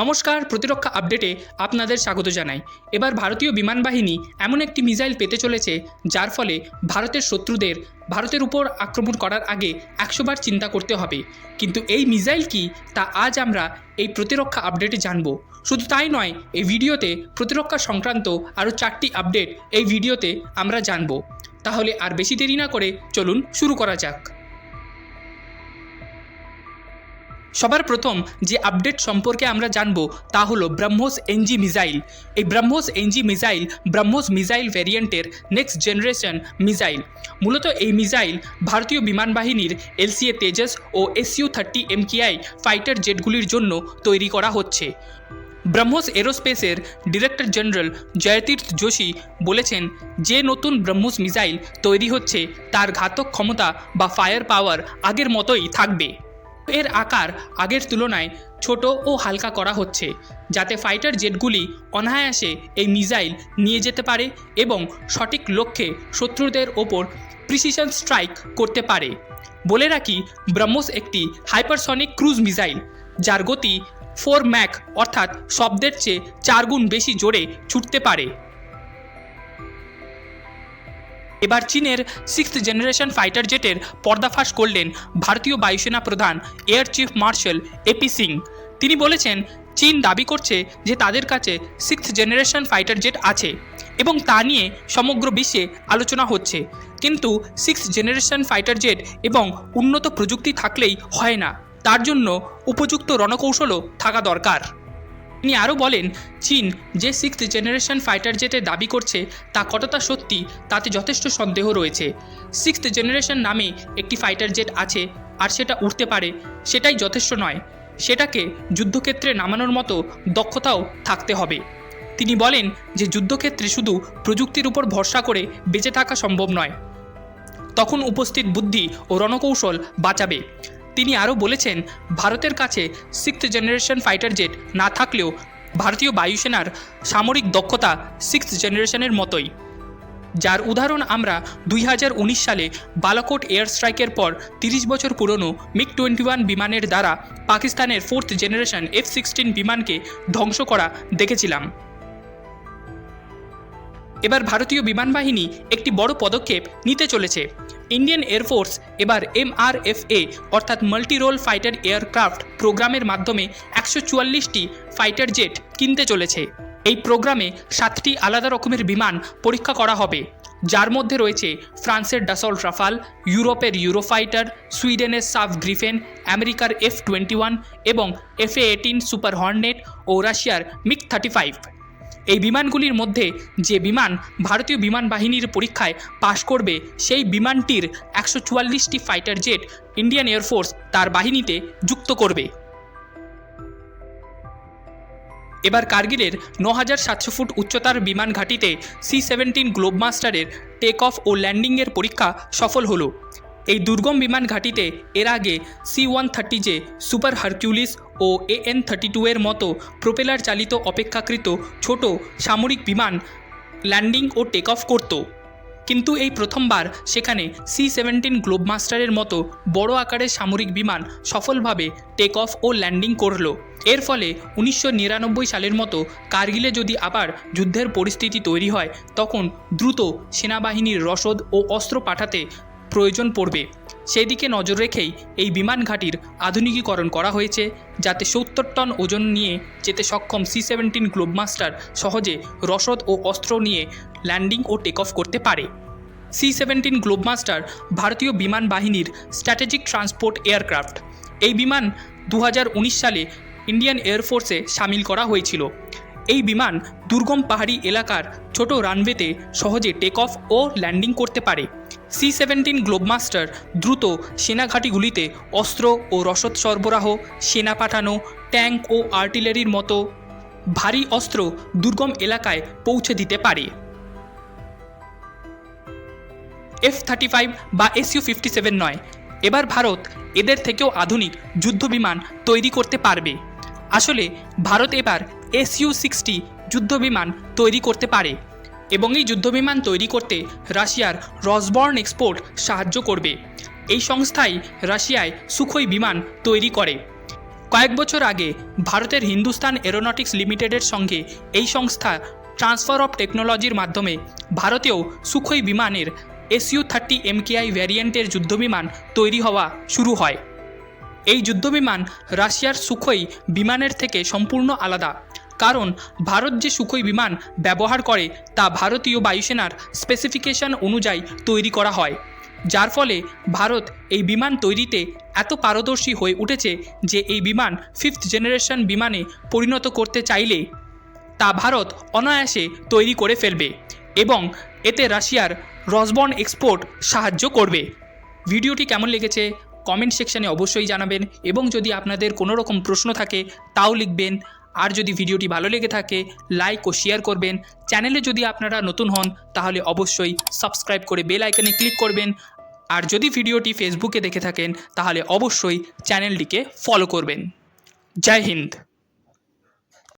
নমস্কার, প্রতিরক্ষা আপডেটে আপনাদের স্বাগত জানাই। এবার ভারতীয় বিমান বাহিনী এমন একটি মিসাইল পেতে চলেছে, যার ফলে ভারতের শত্রুদের ভারতের উপর আক্রমণ করার আগে একশোবার চিন্তা করতে হবে। কিন্তু এই মিসাইল কি, তা আজ আমরা এই প্রতিরক্ষা আপডেটে জানব। শুধু তাই নয়, এই ভিডিওতে প্রতিরক্ষা সংক্রান্ত আরও চারটি আপডেট এই ভিডিওতে আমরা জানব। তাহলে আর বেশি দেরি না করে চলুন শুরু করা যাক। সবার প্রথম যে আপডেট সম্পর্কে আমরা জানব তা হলো ব্রহ্মোস এনজি মিসাইল। এই BrahMos NG missile BrahMos missile ভ্যারিয়েন্টের next generation missile. মূলত এই মিসাইল ভারতীয় বিমান বাহিনীর এলসিএ তেজস ও এসইউ থার্টি এমকিআই ফাইটার জেটগুলির জন্য তৈরি করা হচ্ছে। ব্রহ্মোস এরোস্পেসের ডিরেক্টর জেনারেল জয়তীর্থ যোশী বলেছেন, যে নতুন ব্রহ্মোস মিসাইল তৈরি হচ্ছে, তার ঘাতক ক্ষমতা বা ফায়ার পাওয়ার আগের মতোই থাকবে। এর আকার আগের তুলনায় ছোট ও হালকা করা হচ্ছে, যাতে ফাইটার জেটগুলি অনায়াসে এই মিসাইল নিয়ে যেতে পারে এবং সঠিক লক্ষ্যে শত্রুদের ওপর প্রিসিশন স্ট্রাইক করতে পারে। বলে রাখি, ব্রহ্মোস একটি হাইপারসনিক ক্রুজ মিসাইল যার গতি ফোর ম্যাক অর্থাৎ শব্দের চেয়ে চার গুণ বেশি জোরে ছুটতে পারে। এবার চীনের সিক্সথ জেনারেশন ফাইটার জেটের পর্দাফাশ করলেন ভারতীয় বায়ুসেনা প্রধান air chief marshal AP Singh তিনি বলেছেন, চীন দাবি করছে যে তাদের কাছে সিক্সথ জেনারেশন ফাইটার জেট আছে এবং তা নিয়ে সমগ্র বিশ্বে আলোচনা হচ্ছে। কিন্তু সিক্স জেনারেশন ফাইটার জেট এবং উন্নত প্রযুক্তি থাকলেই হয় না। তার জন্য উপযুক্ত রণকৌশলও থাকা দরকার। তিনি আরও বলেন, চীন যে সিক্সথ জেনারেশন ফাইটার জেটের দাবি করছে তা কতটা সত্যি তাতে যথেষ্ট সন্দেহ রয়েছে। সিক্সথ জেনারেশন নামে একটি ফাইটার জেট আছে আর সেটা উঠতে পারে, সেটাই যথেষ্ট নয়। সেটাকে যুদ্ধক্ষেত্রে নামানোর মতো দক্ষতাও থাকতে হবে। তিনি বলেন যে যুদ্ধক্ষেত্রে শুধু প্রযুক্তির উপর ভরসা করে বেঁচে থাকা সম্ভব নয়। তখন উপস্থিত বুদ্ধি ও রণকৌশল বাঁচাবে। তিনি আরও বলেছেন, ভারতের কাছে সিক্সথ জেনারেশন ফাইটার জেট না থাকলেও ভারতীয় বায়ুসেনার সামরিক দক্ষতা সিক্সথ জেনারেশনের মতোই। যার উদাহরণ আমরা দুই হাজার উনিশ সালে বালাকোট এয়ার স্ট্রাইকের পর তিরিশ বছর পুরনো মিগ টোয়েন্টি ওয়ান বিমানের দ্বারা পাকিস্তানের ফোর্থ জেনারেশন এফ সিক্সটিন বিমানকে ধ্বংস করা দেখেছিলাম। এবার ভারতীয় বিমান বাহিনী একটি বড় পদক্ষেপ নিতে চলেছে। ইন্ডিয়ান এয়ারফোর্স এবার এমআরএফএ, অর্থাৎ মাল্টি রোল ফাইটার এয়ারক্রাফট প্রোগ্রামের মাধ্যমে একশো চুয়াল্লিশটি ফাইটার জেট কিনতে চলেছে। এই প্রোগ্রামে সাতটি আলাদা রকমের বিমান পরীক্ষা করা হবে। যার মধ্যে রয়েছে ফ্রান্সের ডাসল রাফাল, ইউরোপের ইউরোফাইটার, সুইডেনের সাফ গ্রিফেন, আমেরিকার এফ টোয়েন্টি ওয়ান এবং F A eighteen Super Hornet ও রাশিয়ার মিগ থার্টি ফাইভ। এই বিমানগুলির মধ্যে যে বিমান ভারতীয় বিমান বাহিনীর পরীক্ষায় পাশ করবে, সেই বিমানটির একশো চুয়াল্লিশটি fighter jet Indian air force তার বাহিনীতে যুক্ত করবে। এবার কার্গিলের ন হাজার সাতশো ফুট উচ্চতার বিমান ঘাঁটিতে সি সেভেন্টিন গ্লোবমাস্টারের টেক অফ ও ল্যান্ডিংয়ের পরীক্ষা সফল হলো। এই দুর্গম বিমান ঘাঁটিতে এর আগে C one thirty J, Super Hercules O A N thirty two এর মতো প্রোপেলার চালিত অপেক্ষাকৃত ছোট সামরিক বিমান ল্যান্ডিং ও টেক অফ করত। কিন্তু এই প্রথমবার সেখানে সি সেভেন্টিন গ্লোবমাস্টারের মতো বড় আকারের সামরিক বিমান সফলভাবে টেক অফ ও ল্যান্ডিং করল। এর ফলে উনিশশো নিরানব্বই সালের মতো কার্গিলে যদি আবার যুদ্ধের পরিস্থিতি তৈরি হয়, তখন দ্রুত সেনাবাহিনীর রসদ ও অস্ত্র পাঠাতে প্রয়োজন পড়বে। সেই দিকে নজর রেখেই এই বিমান ঘাঁটির আধুনিকীকরণ করা হয়েছে, যাতে সত্তর টন ওজন নিয়ে যেতে সক্ষম সি সেভেন্টিন গ্লোবমাস্টার সহজে রসদ ও অস্ত্র নিয়ে ল্যান্ডিং ও টেক অফ করতে পারে। সি সেভেন্টিন গ্লোবমাস্টার ভারতীয় বিমান বাহিনীর স্ট্র্যাটেজিক ট্রান্সপোর্ট এয়ারক্রাফট। এই বিমান দু হাজার উনিশ সালে ইন্ডিয়ান এয়ারফোর্সে সামিল করা হয়েছিল। এই বিমান দুর্গম পাহাড়ি এলাকার ছোট রানওয়েতে সহজে টেক অফ ও ল্যান্ডিং করতে পারে। সি সেভেন্টিন গ্লোবমাস্টার দ্রুত সেনাঘাঁটিগুলিতে অস্ত্র ও রসদ সরবরাহ, সেনা পাঠানো, ট্যাঙ্ক ও আর্টিলারির মতো ভারী অস্ত্র দুর্গম এলাকায় পৌঁছে দিতে পারে। এফ থার্টি ফাইভ বা এসইউ ফিফটি সেভেন নয়, এবার ভারত এদের থেকেও আধুনিক যুদ্ধবিমান তৈরি করতে পারবে। আসলে ভারত এবার এসইউ সিক্সটি যুদ্ধবিমান তৈরি করতে পারে এবং এই যুদ্ধবিমান তৈরি করতে রাশিয়ার রসবর্ন এক্সপোর্ট সাহায্য করবে। এই সংস্থাই রাশিয়ায় সুখই বিমান তৈরি করে। কয়েক বছর আগে ভারতের হিন্দুস্তান এরোনটিক্স লিমিটেডের সঙ্গে এই সংস্থা ট্রান্সফার অফ টেকনোলজির মাধ্যমে ভারতেও সুখোই বিমানের এসইউ থার্টি এমকেআই ভ্যারিয়েন্টের যুদ্ধবিমান তৈরি হওয়া শুরু হয়। এই যুদ্ধবিমান রাশিয়ার সুখোই বিমানের থেকে সম্পূর্ণ আলাদা। কারণ ভারত যে সুখোই বিমান ব্যবহার করে, তা ভারতীয় বায়ুসেনার স্পেসিফিকেশন অনুযায়ী তৈরি করা হয়। যার ফলে ভারত এই বিমান তৈরিতে এত পারদর্শী হয়ে উঠেছে যে এই বিমান ফিফথ জেনারেশন বিমানে পরিণত করতে চাইলে তা ভারত অনায়াসে তৈরি করে ফেলবে এবং এতে রাশিয়ার রসবন এক্সপোর্ট সাহায্য করবে। ভিডিওটি কেমন লেগেছে কমেন্ট সেকশানে অবশ্যই জানাবেন এবং যদি আপনাদের কোনো রকম প্রশ্ন থাকে, তাও লিখবেন আর যদি ভিডিওটি ভালো লেগে থাকে লাইক ও শেয়ার করবেন। চ্যানেলে যদি আপনারা নতুন হন, তাহলে অবশ্যই সাবস্ক্রাইব করে বেল আইকনে ক্লিক করবেন। আর যদি ভিডিওটি ফেসবুকে দেখে থাকেন, তাহলে অবশ্যই চ্যানেলটিকে ফলো করবেন। জয় হিন্দ।